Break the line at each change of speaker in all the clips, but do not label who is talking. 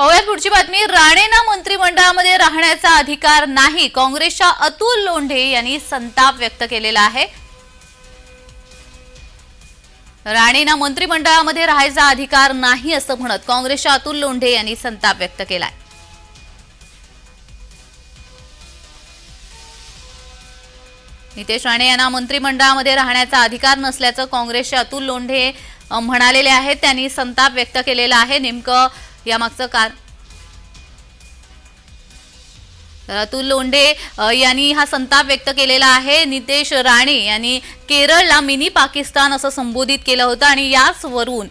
पाहुयात पुढची बातमी राणेंना मंत्रिमंडळामध्ये राहण्याचा अधिकार नाही. काँग्रेसच्या अतुल लोंढे यांनी संताप व्यक्त केलेला आहे. राणेंना मंत्रिमंडळामध्ये राहायचा अधिकार नाही असं म्हणत काँग्रेसच्या अतुल लोंढे यांनी संताप व्यक्त केलाय. नितेश राणे यांना मंत्रिमंडळामध्ये राहण्याचा अधिकार नसल्याचं काँग्रेसचे अतुल लोंढे म्हणालेले आहेत. त्यांनी संताप व्यक्त केलेला आहे. नेमकं यामागचं कारण अतुल लोंढे यांनी हा संताप व्यक्त केलेला आहे. नितेश राणे यांनी केरळला मिनी पाकिस्तान असं संबोधित केलं होतं आणि याचवरून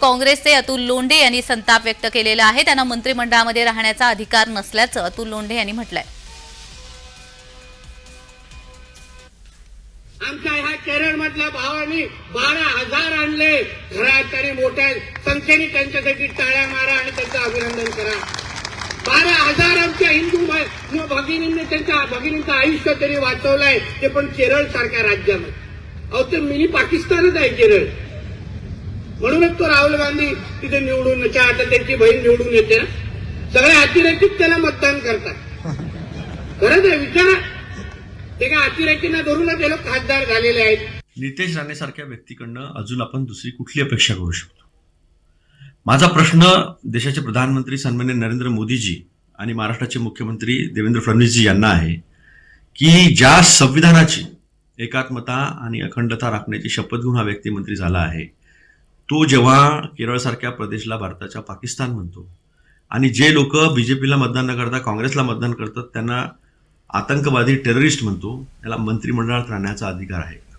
काँग्रेसचे अतुल लोंढे यांनी संताप व्यक्त केलेला आहे. त्यांना मंत्रिमंडळामध्ये राहण्याचा अधिकार नसल्याचं अतुल लोंढे यांनी म्हटलंय.
आमच्या ह्या केरळ मधल्या भावांनी बारा हजार आणले. घरात मोठ्या संख्येने त्यांच्यासाठी टाळ्या मारा आणि त्यांचं अभिनंदन करा. बारा हजार आमच्या हिंदू भगिनींनी त्यांच्या भगिनींचं आयुष्य तरी वाचवलंय ते पण केरळ सारख्या राज्यामध्ये. अहो ते मिनी पाकिस्तानच आहे केरळ. म्हणूनच तो राहुल गांधी तिथे निवडून आता त्यांची बहीण निवडून येते ना. सगळे अतिरेकीत त्याला मतदान करतात. खरंच आहे विचारा ते काय अतिरेकींना धरूनच हे लोक खासदार झालेले आहेत.
नितेश राणेसारख्या व्यक्तीकडनं अजून आपण दुसरी कुठली अपेक्षा करू शकतो? माझा प्रश्न देशाचे प्रधानमंत्री सन्मान्य नरेंद्र मोदीजी आणि महाराष्ट्राचे मुख्यमंत्री देवेंद्र फडणवीसजी यांना आहे की ज्या संविधानाची एकात्मता आणि अखंडता राखण्याची शपथ घेऊन हा व्यक्ती मंत्री झाला आहे तो जेव्हा केरळसारख्या प्रदेशला भारताच्या पाकिस्तान म्हणतो आणि जे लोक बीजेपीला मतदान न करता काँग्रेसला मतदान करतात त्यांना आतंकवादी टेररिस्ट म्हणतो त्याला मंत्रिमंडळात राहण्याचा अधिकार आहे.